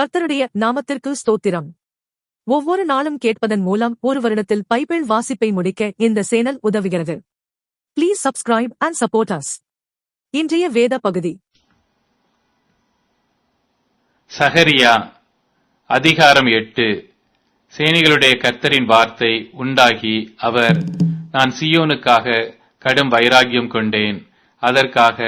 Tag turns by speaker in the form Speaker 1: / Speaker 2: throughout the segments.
Speaker 1: கர்த்தருடைய நாமத்திற்கு ஸ்தோத்திரம். ஒவ்வொரு நாளும் கேட்பதன் மூலம் ஒரு வருடத்தில் பைபிள் வாசிப்பை முடிக்க இந்த சேனல் உதவுகிறது. Please subscribe and support us இன்றைய வேத பகுதி.
Speaker 2: சஹரியா அதிகாரம் எட்டு. சேனைகளுடைய கர்த்தரின் வார்த்தை உண்டாகி அவர் நான் சியோனுக்காக கடும் வைராகியம் கொண்டேன். அதற்காக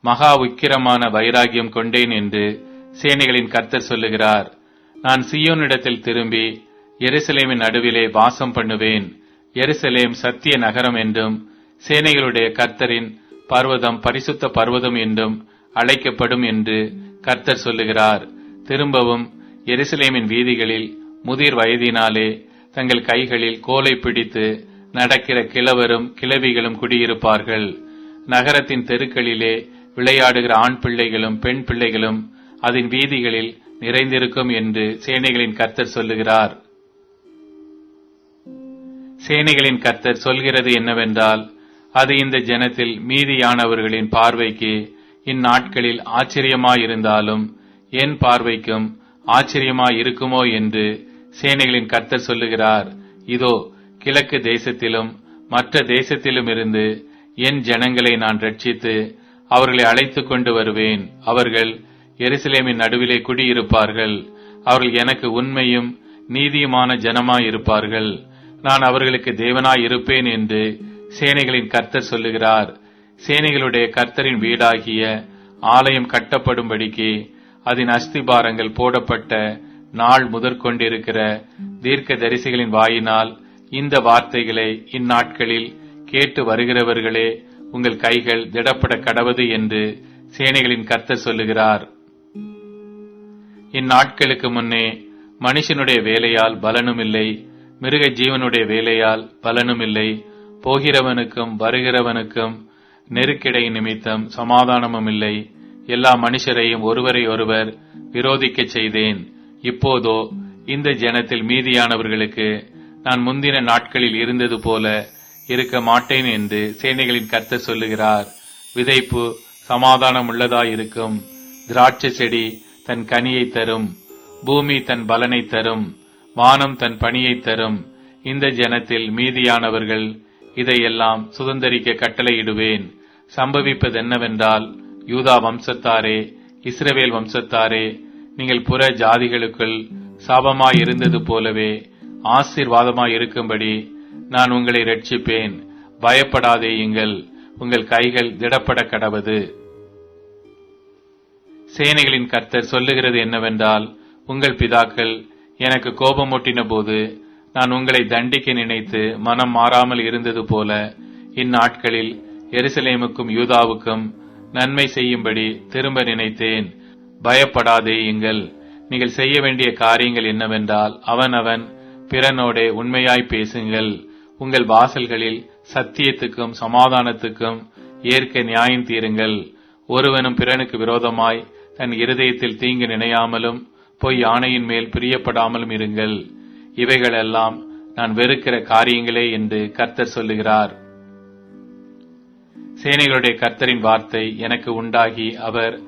Speaker 2: மகா உக்கிரமான வைராகியம் கொண்டேன் என்று சேனைகளின் கர்த்தர் சொல்லுகிறார் நான் சியோனிடத்தில் திரும்பி எருசலேமின் நடுவிலே வாசம் பண்ணுவேன். எருசலேம் சத்திய நகரம் என்றும் சேனைகளுடைய கர்த்தரின் பர்வதம் பரிசுத்த பர்வதம் என்றும் அழைக்கப்படும் என்று கர்த்தர் சொல்லுகிறார். திரும்பவும் எருசலேமின் வீதிகளில் முதிர் வயதினாலே தங்கள் கைகளில் கோலை பிடித்து நடக்கிற கிழவரும் கிழவிகளும் குடியிருப்பார்கள். நகரத்தின் தெருக்களிலே விளையாடுகிற ஆண் பிள்ளைகளும் பெண் பிள்ளைகளும் அதன் வீதிகளில் நிறைந்திருக்கும் என்று சேனைகளின் கர்த்தர் சொல்லுகிறார். சேனைகளின் கர்த்தர் சொல்கிறது என்னவென்றால் அது இந்த ஜனத்தில் மீதியானவர்களின் பார்வைக்கு இந்நாட்களில் ஆச்சரியமாயிருந்தாலும் என் பார்வைக்கும் ஆச்சரியமாயிருக்குமோ என்று சேனைகளின் கர்த்தர் சொல்லுகிறார். இதோ கிழக்கு தேசத்திலும் மற்ற தேசத்திலும் இருந்து என் ஜனங்களை நான் ரட்சித்து அவர்களை அழைத்துக் கொண்டு வருவேன். அவர்கள் எருசலேமின் நடுவிலே குடியிருப்பார்கள். அவர்கள் எனக்கு உண்மையும் நீதியுமான ஜனமாயிருப்பார்கள். நான் அவர்களுக்கு தேவனாய் இருப்பேன் என்று சேனைகளின் கர்த்தர் சொல்லுகிறார். சேனைகளுடைய கர்த்தரின் வீடாகிய ஆலயம் கட்டப்படும்படிக்கு அதன் அஸ்திபாரங்கள் போடப்பட்ட நாள் முதற்கொண்டிருக்கிற தீர்க்க தரிசிகளின் வாயினால் இந்த வார்த்தைகளை இந்நாட்களில் கேட்டு வருகிறவர்களே உங்கள் கைகள் திடப்பட கடவது என்று சேனைகளின் கர்த்தர் சொல்லுகிறார். இந்நாட்களுக்கு முன்னே மனுஷனுடைய வேலையால் பலனும் இல்லை மிருக ஜீவனுடைய வேலையால் பலனும் இல்லை போகிறவனுக்கும் வருகிறவனுக்கும் நெருக்கிடை நிமித்தம் சமாதானமும் இல்லை எல்லா மனுஷரையும் ஒருவரை ஒருவர் விரோதிக்கச் செய்தேன். இப்போதோ இந்த ஜனத்தில் மீதியானவர்களுக்கு நான் முந்தின நாட்களில் இருந்தது போல இருக்க மாட்டேன் என்று சேனைகளின் கர்த்தர் சொல்லுகிறார். விதைப்பு சமாதானம் உள்ளதாயிருக்கும் திராட்சை செடி தன் கனியை தரும் பூமி தன் பலனை தரும் வானம் தன் பணியை தரும். இந்த ஜனத்தில் மீதியானவர்கள் இதையெல்லாம் சுதந்தரிக்க கட்டளையிடுவேன். சம்பவிப்பது என்னவென்றால் யூதா வம்சத்தாரே இஸ்ரவேல் வம்சத்தாரே நீங்கள் புற ஜாதிகளுக்குள் சாபமாய் இருந்தது போலவே ஆசீர்வாதமாய் இருக்கும்படி நான் உங்களை ரட்சிப்பேன் பயப்படாதேயுங்கள் உங்கள் கைகள் திடப்பட கடவது. சேனைகளின் கர்த்தர் சொல்லுகிறது என்னவென்றால் உங்கள் பிதாக்கள் எனக்கு கோபமூட்டின போது நான் உங்களை தண்டிக்க நினைத்து மனம் மாறாமல் இருந்தது போல இந்நாட்களில் எருசலேமுக்கும் யூதாவுக்கும் நன்மை செய்யும்படி திரும்ப நினைத்தேன். பயப்படாதேயுங்கள் நீங்கள் செய்ய வேண்டிய காரியங்கள் என்னவென்றால் அவன் அவன் பிறனோடே உண்மையாய் பேசுங்கள். உங்கள் வாசல்களில் சத்தியத்துக்கும் சமாதானத்துக்கும் ஏற்க நியாயம் தீருங்கள். ஒருவனும் பிறனுக்கு விரோதமாய் தன் இருதயத்தில் தீங்கு நினையாமலும் பொய் ஆணையின் மேல் பிரியப்படாமலும் இருங்கள். இவைகளெல்லாம் நான் வெறுக்கிற காரியங்களே என்று கர்த்தர் சொல்லுகிறார். சேனைகளுடைய கர்த்தரின் வார்த்தை எனக்கு உண்டாகி அவர்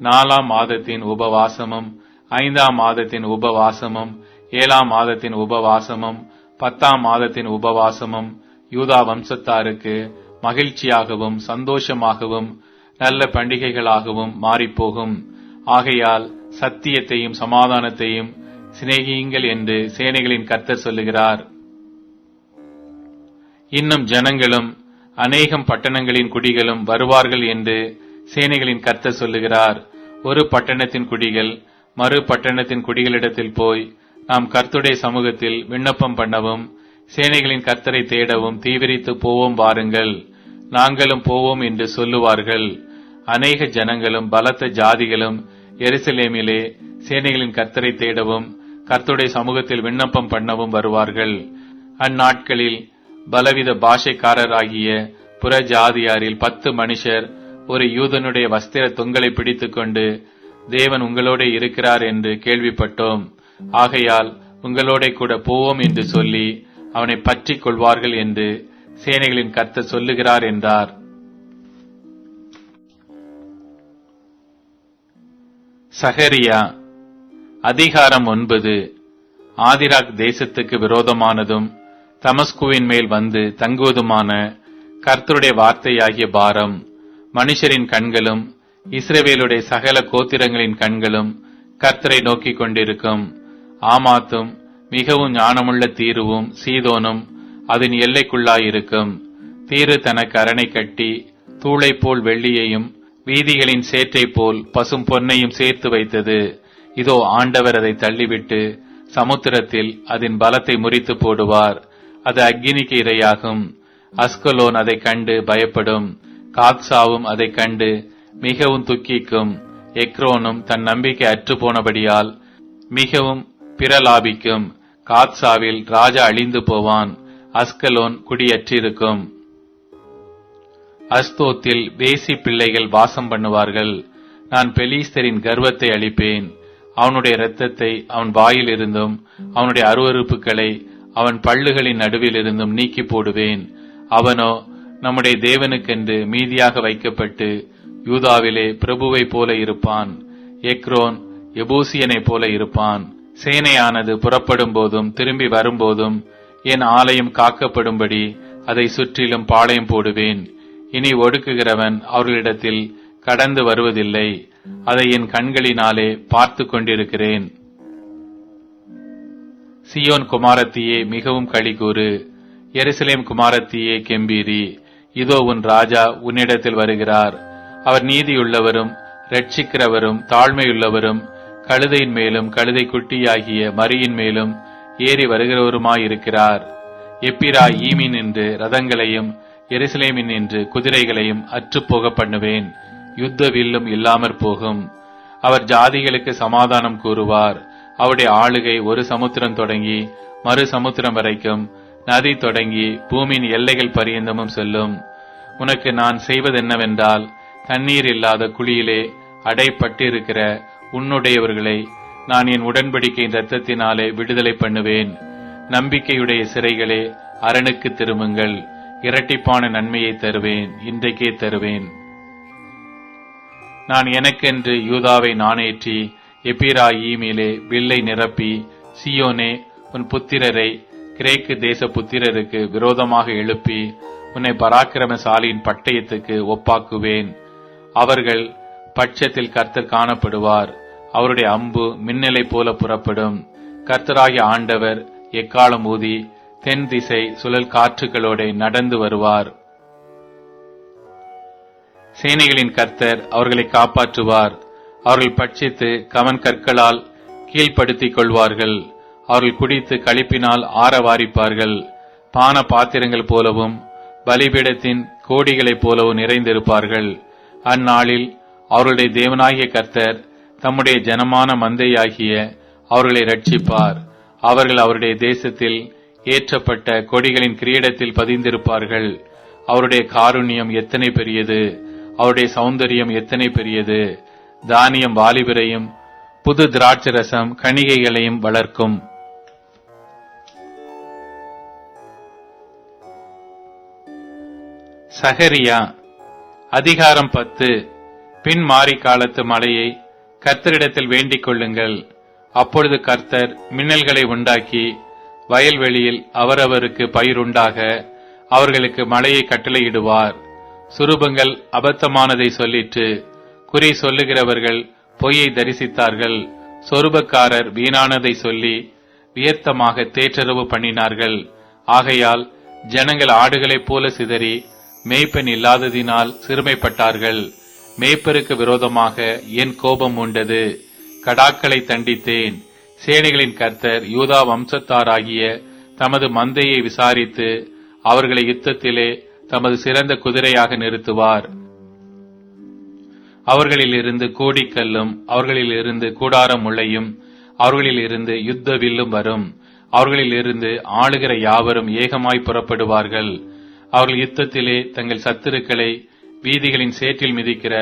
Speaker 2: நாலாம் மாதத்தின் உபவாசமும் ஐந்தாம் மாதத்தின் உபவாசமும் ஏழாம் மாதத்தின் உபவாசமும் பத்தாம் மாதத்தின் உபவாசமும் யூதா வம்சத்தாருக்கு மகிழ்ச்சியாகவும் சந்தோஷமாகவும் நல்ல பண்டிகைகளாகவும் மாறிப்போகும். ஆகையால் சத்தியத்தையும் சமாதானத்தையும் சிநேகியுங்கள் என்று சேனைகளின் கர்த்தர் சொல்லுகிறார். இன்னும் ஜனங்களும் அநேகம் பட்டணங்களின் குடிகளும் வருவார்கள் என்று சேனைகளின் கர்த்தர் சொல்லுகிறார். ஒரு பட்டணத்தின் குடிகள் மறு பட்டணத்தின் குடிகளிடத்தில் போய் நாம் கர்த்துடைய சமூகத்தில் விண்ணப்பம் பண்ணவும் சேனைகளின் கர்த்தரை தேடவும் தீவிரித்து போவோம் வாருங்கள். நாங்களும் போவோம் என்று சொல்லுவார்கள். அநேக ஜனங்களும் பலத்த ஜாதிகளும் எருசலேமிலே சேனைகளின் கர்த்தரை தேடவும் கர்த்தருடைய சமூகத்தில் விண்ணப்பம் பண்ணவும் வருவார்கள். அந்நாட்களில் பலவித பாஷைக்காரராகிய புற ஜாதியாரில் பத்து மனுஷர் ஒரு யூதனுடைய வஸ்திர தொங்கலை பிடித்துக்கொண்டு தேவன் உங்களோட இருக்கிறார் என்று கேள்விப்பட்டோம். ஆகையால் உங்களோட கூட போவோம் என்று சொல்லி அவனை பற்றிக் கொள்வார்கள் என்று சேனைகளின் கர்த்த சொல்லுகிறார் என்றார். சகரியா அதிகாரம் ஒன்பது. ஆதிராக் தேசத்துக்கு விரோதமானதும் தமஸ்குவின் மேல் வந்து தங்குவதுமான கர்த்தருடைய வார்த்தையாகிய பாரம் மனுஷரின் கண்களும் இஸ்ரேவேலுடைய சகல கோத்திரங்களின் கண்களும் கர்த்தரை நோக்கிக் கொண்டிருக்கும். ஆமாத்தும் மிகவும் ஞானமுள்ள தீருவும் சீதோனும் அதன் எல்லைக்குள்ளாயிருக்கும். தீரு தனக்கு அரணை கட்டி தூளை போல் வெள்ளியையும் வீதிகளின் சேற்றை போல் பசும் பொன்னையும் சேர்த்து வைத்தது. இதோ ஆண்டவர் அதை தள்ளிவிட்டு சமுத்திரத்தில் அதன் பலத்தை முறித்து போடுவார். அது அக்னிக்கு இரையாகும். அஸ்கலோன் அதை கண்டு பயப்படும். காக்சாவும் அதை கண்டு மிகவும் துக்கிக்கும். எக்ரோனும் தன் நம்பிக்கை அற்று போனபடியால் மிகவும் பிரலாபிக்கும். காத்சாவில் ராஜா அழிந்து போவான். அஸ்கலோன் குடியற்றிருக்கும். அஸ்தோத்தில் வேசி பிள்ளைகள் வாசம் பண்ணுவார்கள். நான் பெலீஸ்தரின் கர்வத்தை அளிப்பேன் அவனுடைய இரத்தத்தை அவன் வாயில் இருந்தும் அவனுடைய அருவறுப்புகளை அவன் பல்லுகளின் நடுவில் இருந்தும் நீக்கி போடுவேன். அவனோ நம்முடைய தேவனுக்கென்று மீதியாக வைக்கப்பட்டு யூதாவிலே பிரபுவைப் போல இருப்பான். எக்ரோன் எபூசியனைப் போல இருப்பான். சேனையானது புறப்படும் போதும் திரும்பி வரும்போதும் என் ஆலயம் காக்கப்படும்படி அதை சுற்றிலும் பாளையம் போடுவேன். இனி ஒடுக்குகிறவன் அவர்களிடத்தில் கடந்து வருவதில்லை. அதை என் கண்களினாலே பார்த்து கொண்டிருக்கிறேன். சியோன் குமாரத்தியே மிகவும் கழிகூறு எருசலேம் குமாரத்தியே கெம்பீரி. இதோ உன் ராஜா உன்னிடத்தில் வருகிறார். அவர் நீதியுள்ளவரும் ரட்சிக்கிறவரும் தாழ்மையுள்ளவரும் கழுதையின் மேலும் கழுதை குட்டியாகிய மரியின் மேலும் ஏறி வருகிறவருமாயிருக்கிறார். எப்பிரா ஈமின் என்று ரதங்களையும் எருசலேமின் என்று குதிரைகளையும் அற்றுப்போக பண்ணுவேன். யுத்த வில்லும் இல்லாமற் போகும். அவர் ஜாதிகளுக்கு சமாதானம் கூறுவார். அவருடைய ஆளுகை ஒரு சமுத்திரம் தொடங்கி மறு சமுத்திரம் வரைக்கும் நதி தொடங்கி பூமியின் எல்லைகள் பரியந்தமும் செல்லும். உனக்கு நான் செய்வதென்னவென்றால் தண்ணீர் இல்லாத குழியிலே அடைப்பட்டிருக்கிற உன்னுடையவர்களை நான் என் உடன்படிக்கையின் இரத்தத்தினாலே விடுதலை பண்ணுவேன். நம்பிக்கையுடைய சிறைகளே அரணுக்கு திரும்புங்கள். இரட்டிப்பான நன்மையை தருவேன் இன்றைக்கே தருவேன். நான் எனக்கென்று யூதாவை நாணேற்றி ஈமேலே வில்லை நிரப்பி சியோனே உன் புத்திரரை கிரேக்கு தேச புத்திரருக்கு விரோதமாக எழுப்பி உன்னை பராக்கிரமசாலியின் பட்டயத்துக்கு ஒப்பாக்குவேன். அவர்கள் பட்சத்தில் கர்த்தர் காணப்படுவார். அவருடைய அம்பு மின்னலை போல புறப்படும். கர்த்தராகிய ஆண்டவர் எக்காலம் ஊதி தென் திசை சுழல் காற்றுகளோட நடந்து வருவார். சேனைகளின் கர்த்தர் அவர்களை காப்பாற்றுவார். அவர்கள் பட்சித்து கவன் கற்களால் கீழ்ப்படுத்திக் கொள்வார்கள். அவர்கள் குடித்து கழிப்பினால் ஆரவாரிப்பார்கள். பான பாத்திரங்கள் போலவும் பலிபீடத்தின் கோடிகளைப் போலவும் நிறைந்திருப்பார்கள். அந்நாளில் அவர்களுடைய தேவனாகிய கர்த்தர் தம்முடைய ஜனமான மந்தையாகிய அவர்களை ரட்சிப்பார் அவர்கள் அவருடைய தேசத்தில் ஏற்றப்பட்ட கொடிகளின் கிரீடத்தில் பதிந்திருப்பார்கள். அவருடைய காருண்யம் எத்தனை பெரியது? அவருடைய சௌந்தரியம் எத்தனை பெரியது? தானியம் வாலிபரையும் புது திராட்சரசம் கணிகைகளையும் வளர்க்கும். சகரியா அதிகாரம் பத்து. பின் மாறி காலத்து மழையை கர்த்தரிடத்தில் வேண்டிக் கொள்ளுங்கள். அப்பொழுது கர்த்தர் மின்னல்களை உண்டாக்கி வயல்வெளியில் அவரவருக்கு பயிருண்டாக அவர்களுக்கு மழையை கட்டளையிடுவார். சுரூபங்கள் அபத்தமானதை சொல்லிற்று. குறி சொல்லுகிறவர்கள் பொய்யை தரிசித்தார்கள். சொருபக்காரர் வீணானதை சொல்லி வியர்த்தமாக தேற்றரவு பண்ணினார்கள். ஆகையால் ஜனங்கள் ஆடுகளைப் போல சிதறி மேய்ப்பன் இல்லாததினால் சிறுமைப்பட்டார்கள். மேய்ப்பருக்கு விரோதமாக என் கோபம் உண்டது? கடாக்களை தண்டித்தேன். சேனைகளின் கர்த்தர் யூதா வம்சத்தாராகிய தமது மந்தையை விசாரித்து அவர்களை யுத்தத்திலே தமது சிறந்த குதிரையாக நிறுத்துவார். அவர்களில் இருந்து கோடிக்கல்லும் அவர்களில் இருந்து கூடாரம் முளையும் அவர்களில் இருந்து யுத்த வில்லும் வரும். அவர்களில் இருந்து ஆளுகிற யாவரும் ஏகமாய் புறப்படுவார்கள். அவர்கள் யுத்தத்திலே தங்கள் சத்துருக்களை வீதிகளின் சேற்றில் மிதிக்கிற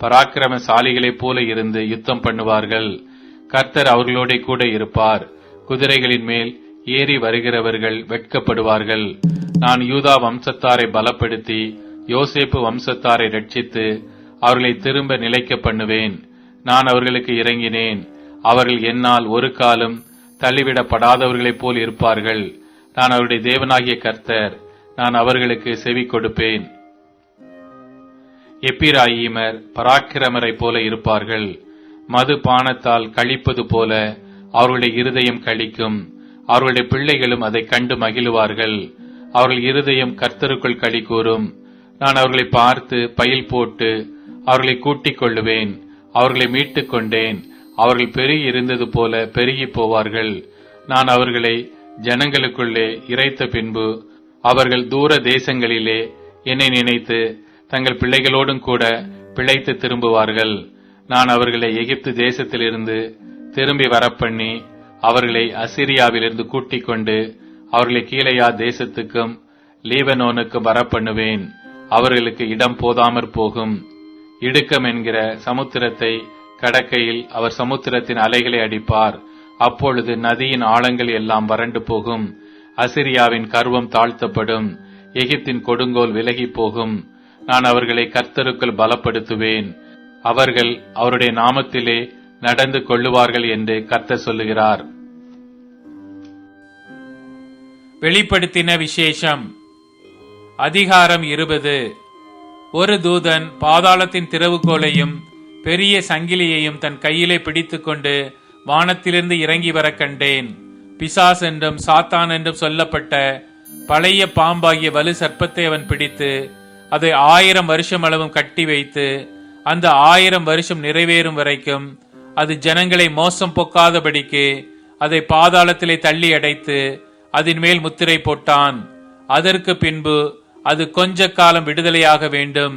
Speaker 2: பராக்கிரமசாலிகளைப் போல இருந்து யுத்தம் பண்ணுவார்கள். கர்த்தர் அவர்களோட கூட இருப்பார். குதிரைகளின் மேல் ஏறி வருகிறவர்கள் வெட்கப்படுவார்கள். நான் யூதா வம்சத்தாரை பலப்படுத்தி யோசேப்பு வம்சத்தாரை ரட்சித்து அவர்களை திரும்ப நிலைக்க பண்ணுவேன். நான் அவர்களுக்கு இறங்கினேன்.
Speaker 3: அவர்கள் என்னால் ஒரு காலம் தள்ளிவிடப்படாதவர்களைப் போல் இருப்பார்கள். நான் அவருடைய தேவனாகிய கர்த்தர். நான் அவர்களுக்கு செவி கொடுப்பேன். எப்பிராயிமர் பராக்கிரமரைப் போல இருப்பார்கள். மது பானத்தால் கழிப்பது போல அவர்களுடைய இருதயம் கழிக்கும். அவர்களுடைய பிள்ளைகளும் அதை கண்டு மகிழ்வார்கள். அவர்கள் இருதயம் கர்த்தருக்குள் களி கூறும் நான் அவர்களை பார்த்து பயில் போட்டு அவர்களை கூட்டிக் கொள்ளுவேன். அவர்களை மீட்டுக் கொண்டேன். அவர்கள் பெருகி இருந்தது போல பெருகி போவார்கள். நான் அவர்களை ஜனங்களுக்குள்ளே இறைத்த பின்பு அவர்கள் தூர தேசங்களிலே என்னை நினைத்து தங்கள் பிள்ளைகளோடும் கூட பிழைத்து திரும்புவார்கள். நான் அவர்களை எகிப்து தேசத்திலிருந்து திரும்பி வரப்பண்ணி அவர்களை அசிரியாவிலிருந்து கூட்டிக் கொண்டு அவர்களை கீழையா தேசத்துக்கும் லீபனோனுக்கும் வரப்பண்ணுவேன். அவர்களுக்கு இடம் போதாமற் போகும். இடுக்கம் என்கிற சமுத்திரத்தை கடக்கையில் அவர் சமுத்திரத்தின் அலைகளை அடிப்பார். அப்பொழுது நதியின் ஆழங்கள் எல்லாம் வறண்டு போகும். அசிரியாவின் கர்வம் தாழ்த்தப்படும். எகிப்தின் கொடுங்கோல் விலகி போகும். நான் அவர்களை கர்த்தருக்குள் பலப்படுத்துவேன். அவர்கள் அவருடைய நாமத்திலே நடந்து கொள்ளுவார்கள் என்று கர்த்த சொல்லுகிறார்.
Speaker 2: வெளிப்படுத்தின விசேஷம். அதிகாரம் இருபது. ஒரு தூதன் பாதாளத்தின் திறவுகோலையும் பெரிய சங்கிலியையும் தன் கையிலே பிடித்துக்கொண்டு வானத்திலிருந்து இறங்கி வர கண்டேன். பிசாஸ் என்றும் சாத்தான் என்றும் சொல்லப்பட்ட பழைய பாம்பாகிய வலு சர்ப்பத்தை அவன் பிடித்து அதை ஆயிரம் வருஷம் அளவும் கட்டி வைத்து அந்த ஆயிரம் வருஷம் நிறைவேறும் வரைக்கும் அது ஜனங்களை மோசம் போக்காதபடிக்கு அதை பாதாளத்திலே தள்ளி அடைத்து அதன் மேல் முத்திரை போட்டான். அதற்கு பின்பு அது கொஞ்ச காலம் விடுதலையாக வேண்டும்.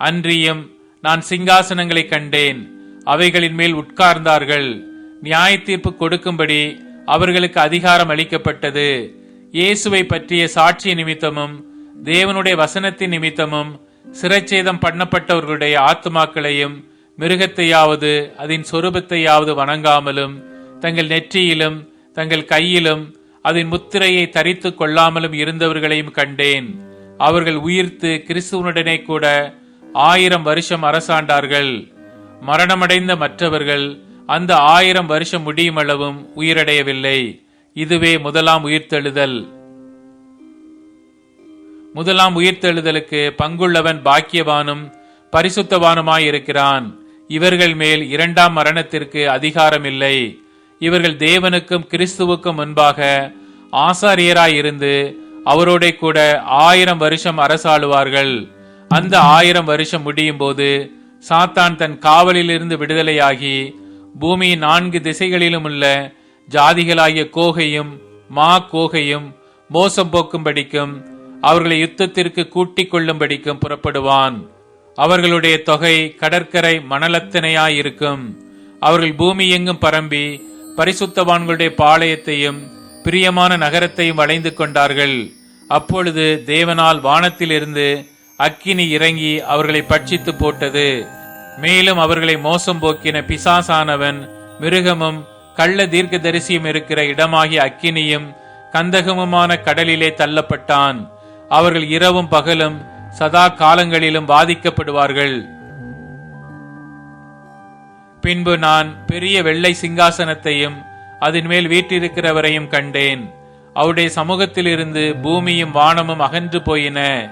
Speaker 2: அன்றியும் நான் சிங்காசனங்களை கண்டேன். அவைகளின் மேல் உட்கார்ந்தார்கள். நியாய தீர்ப்பு கொடுக்கும்படி அவர்களுக்கு அதிகாரம் அளிக்கப்பட்டது. இயேசுவை பற்றிய சாட்சிய நிமித்தமும் தேவனுடைய வசனத்தின் நிமித்தமும் சிரச்சேதம் பண்ணப்பட்டவர்களுடைய ஆத்மாக்களையும் மிருகத்தையாவது அதன் சொரூபத்தையாவது வணங்காமலும் தங்கள் நெற்றியிலும் தங்கள் கையிலும் அதன் முத்திரையை தரித்து கொள்ளாமலும் இருந்தவர்களையும் கண்டேன். அவர்கள் உயிர்த்து கிறிஸ்துவனுடனே கூட ஆயிரம் வருஷம் அரசாண்டார்கள். மரணமடைந்த மற்றவர்கள் அந்த ஆயிரம் வருஷம் முடியும் அளவும் உயிரடையவில்லை. இதுவே முதலாம் உயிர்த்தெழுதல். முதலாம் உயிர்த்தெழுதலுக்கு பங்குள்ளவன் பாக்கியவானும் பரிசுத்தவானுமாயிருக்கிறான். இவர்கள் மேல் இரண்டாம் மரணத்திற்கு அதிகாரம் இல்லை இவர்கள் தேவனுக்கும் கிறிஸ்துவுக்கும் முன்பாக ஆசாரியராயிருந்து அவரோட கூட ஆயிரம் வருஷம் அரசாளுவார்கள். அந்த ஆயிரம் வருஷம் முடியும் போது சாத்தான் தன் காவலிலிருந்து விடுதலையாகி பூமியின் நான்கு திசைகளிலும் உள்ள ஜாதிகளாகிய கோகையும் மா கோகையும் மோசம் போக்கும்படிக்கும் அவர்களை யுத்தத்திற்கு கூட்டிக் கொள்ளும்படிக்கும் புறப்படுவான். அவர்களுடைய தொகை கடற்கரை மணலத்தினையாயிருக்கும். அவர்கள் பூமி எங்கும் பரம்பி பரிசுத்தவான்களுடைய பாளையத்தையும் பிரியமான நகரத்தையும் வளைந்து கொண்டார்கள். அப்பொழுது தேவனால் வானத்திலிருந்து அக்கினி இறங்கி அவர்களை பட்சித்து போட்டது. மேலும் அவர்களை மோசம் போக்கின பிசாசானவன் மிருகமும் கள்ள தீர்க்கதரிசியும் இருக்கிற இடமாகிய அக்கினியும் கந்தகமுமான கடலிலே தள்ளப்பட்டான். அவர்கள் இரவும் பகலும் சதா காலங்களிலும் பாதிக்கப்படுவார்கள் பின்பு நான் பெரிய வெள்ளை சிங்காசனத்தையும் அதன் மேல் வீட்டிருக்கிறவரையும் கண்டேன். அவருடைய சமூகத்திலிருந்து பூமியும் வானமும் அகன்று போயின.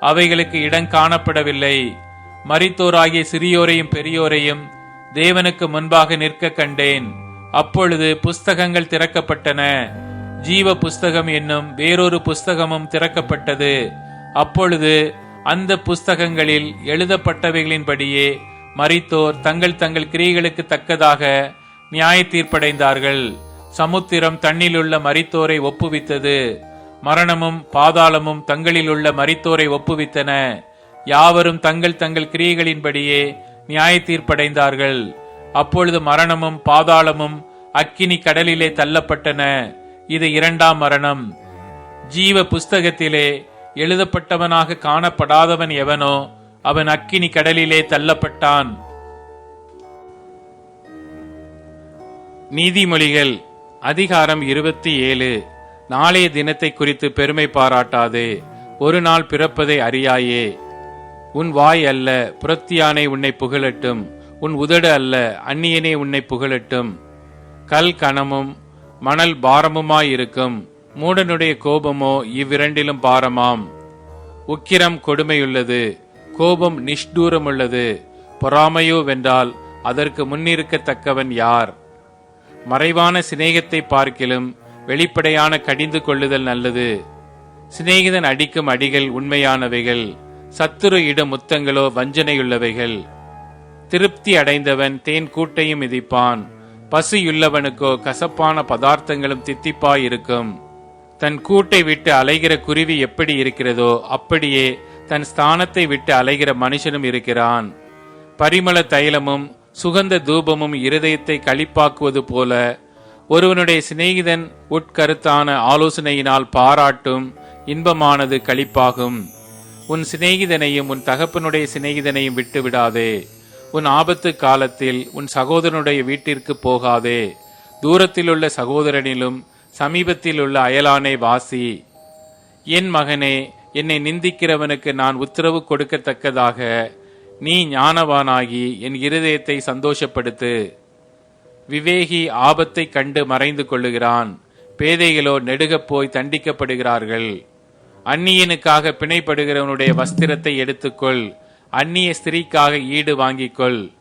Speaker 2: அவைகளுக்கு இடம் காணப்படவில்லை. மரித்தோராகிய சிறியோரையும் பெரியோரையும் தேவனுக்கு முன்பாக நிற்க கண்டேன். அப்பொழுது புஸ்தகங்கள் திறக்கப்பட்டன. ஜீவ புஸ்தகம் என்னும் வேறொரு புஸ்தகமும் திறக்கப்பட்டது. அப்பொழுது அந்த புஸ்தகங்களில் எழுதப்பட்டவைகளின்படியே மரித்தோர் தங்கள் தங்கள் கிரியைகளுக்கு தக்கதாக நியாய தீர்ப்படைந்தார்கள் சமுத்திரம் தன்னிலுள்ள மரித்தோரை ஒப்புவித்தது. மரணமும் பாதாளமும் தங்களிலுள்ள மரித்தோரை ஒப்புவித்தன. யாவரும் தங்கள் தங்கள் கிரியைகளின்படியே நியாய தீர்ப்படைந்தார்கள் அப்பொழுது மரணமும் பாதாளமும் அக்கினி கடலிலே தள்ளப்பட்டன. இது இரண்டாம் மரணம். ஜீவ புஸ்தகத்திலே எழுதப்பட்டவனாக காணப்படாதவன் எவனோ அவன் அக்கினி கடலிலே தள்ளப்பட்டான். நீதிமொழிகள் அதிகாரம் இருபத்தி ஏழு. நாளைய தினத்தை குறித்து பெருமை பாராட்டாதே. ஒரு நாள் பிறப்பதை அறியாயே. உன் வாய் அல்ல புறத்தியானை உன்னை புகழட்டும். உன் உதடு அல்ல அந்நியனே உன்னை புகழட்டும். கல் கணமும் மணல் பாரமுமாயிருக்கும். மூடனுடைய கோபமோ இவ்விரண்டிலும் பாரமாம். உக்கிரம் கொடுமையுள்ளது. கோபம் நிஷ்டூரமுள்ளது. பொறாமையோ வென்றால் அதற்கு முன்னிருக்கத்தக்கவன் யார்? மறைவான சிநேகத்தை பார்க்கிலும் வெளிப்படையான கடிந்து கொள்ளுதல் நல்லது. சிநேகிதன் அடிக்கும் அடிகள் உண்மையானவைகள். சத்துரு இடும் முத்தங்களோ வஞ்சனையுள்ளவைகள். திருப்தி அடைந்தவன் தேன் கூட்டையும் மிதிப்பான். பசியுள்ளவனுக்கோ கசப்பான பதார்த்தங்களும் தித்திப்பாயிருக்கும். தன் கூட்டை விட்டு அலைகிற குருவி எப்படி இருக்கிறதோ அப்படியே தன் ஸ்தானத்தை விட்டு அலைகிற மனுஷனும் இருக்கிறான். பரிமள தைலமும் சுகந்த தூபமும் இருதயத்தை களிப்பாக்குவது போல ஒருவனுடைய சிநேகிதன் உட்கருத்தான ஆலோசனையினால் பாராட்டும் இன்பமானது களிப்பாகும். உன் சிநேகிதனையும் உன் தகப்பனுடைய சிநேகிதனையும் விட்டு விடாதே உன் ஆபத்து காலத்தில் உன் சகோதரனுடைய வீட்டிற்கு போகாதே. தூரத்திலுள்ள சகோதரனிலும் சமீபத்தில் உள்ள அயலானை வாசி. என் மகனே என்னை நிந்திக்கிறவனுக்கு நான் உத்தரவு கொடுக்கத்தக்கதாக. நீ ஞானவானாகி என் இருதயத்தை சந்தோஷப்படுத்து. விவேகி ஆபத்தை கண்டு மறைந்து கொள்ளுகிறான். பேதைகளோ நெடுகப் போய் தண்டிக்கப்படுகிறார்கள். அந்நியனுக்காக பிணைப்படுகிறவனுடைய வஸ்திரத்தை எடுத்துக்கொள். அந்நிய ஸ்திரீக்காக ஈடு வாங்கிக்கொள்.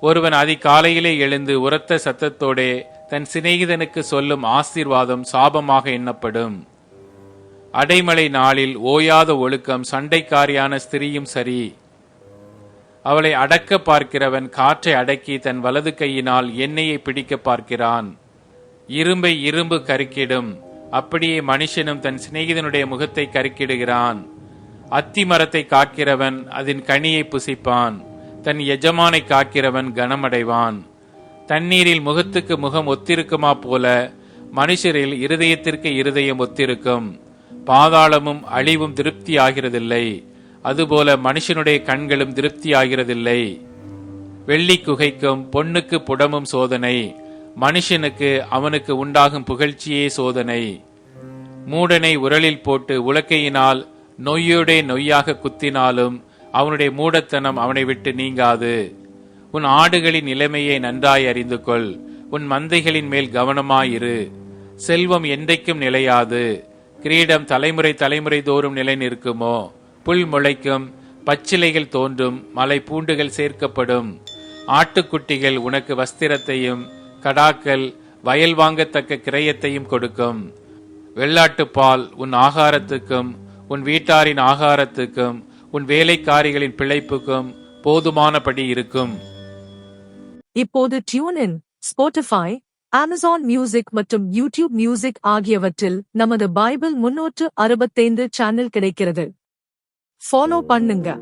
Speaker 2: ஒருவன் அதிகாலையிலே எழுந்து உரத்த சத்தத்தோடே தன் சிநேகிதனுக்கு சொல்லும் ஆசீர்வாதம் சாபமாக எண்ணப்படும். அடைமலை நாளில் ஓயாத ஒழுக்கம் சண்டைக்காரியான ஸ்திரீயும் சரி. அவளை அடக்க பார்க்கிறவன் காற்றை அடக்கி தன் வலது கையினால் எண்ணெயை பிடிக்க பார்க்கிறான். இரும்பை இரும்பு கருக்கிடும். அப்படியே மனுஷனும் தன் சிநேகிதனுடைய முகத்தை கருக்கிடுகிறான். அத்தி மரத்தை காக்கிறவன் அதன் கனியை புசிப்பான். தன் எஜமானை காக்கிறவன் கனமடைவான். தண்ணீரில் முகத்துக்கு முகம் ஒத்திருக்குமா போல மனுஷரில் இருதயத்திற்கு இருதயம் ஒத்திருக்கும். பாதாளமும் அழிவும் திருப்தி ஆகிறதில்லை அதுபோல மனுஷனுடைய கண்களும் திருப்தி ஆகிறதில்லை வெள்ளி குகைக்கும் பொண்ணுக்கு புடமும் சோதனை. மனுஷனுக்கு அவனுக்கு உண்டாகும் புகழ்ச்சியே சோதனை. மூடனை உரலில் போட்டு உலக்கையினால் நொய்யோடே நொய்யாக குத்தினாலும் அவனுடைய மூடத்தனம் அவனை விட்டு நீங்காது. உன் ஆடுகளின் நிலைமையை நன்றாய் அறிந்து கொள் உன் மந்தைகளின் மேல் கவனமாயிரு. செல்வம் என்றைக்கும் நிலையாது. கிரீடம் தலைமுறை தலைமுறை தோறும் நிலை நிற்குமோ? புல் முளைக்கும் பச்சிலைகள் தோன்றும் மலை பூண்டுகள் சேர்க்கப்படும். ஆட்டுக்குட்டிகள் உனக்கு வஸ்திரத்தையும் கடாக்கள் வயல் வாங்கத்தக்க கிரயத்தையும் கொடுக்கும். வெள்ளாட்டுப்பால் உன் ஆகாரத்துக்கும் உன் வீட்டாரின் ஆகாரத்துக்கும் உன் வேலைக்காரிகளின் பிழைப்புக்கும் போதுமானபடி இருக்கும்.
Speaker 1: இப்போது டியூனின் ஸ்போட்டிஃபை அமேசான் மியூசிக் மற்றும் யூடியூப் மியூசிக் ஆகியவற்றில் நமது பைபிள் முன்னூற்று அறுபத்தைந்து சேனல் கிடைக்கிறது. ஃபாலோ பண்ணுங்க.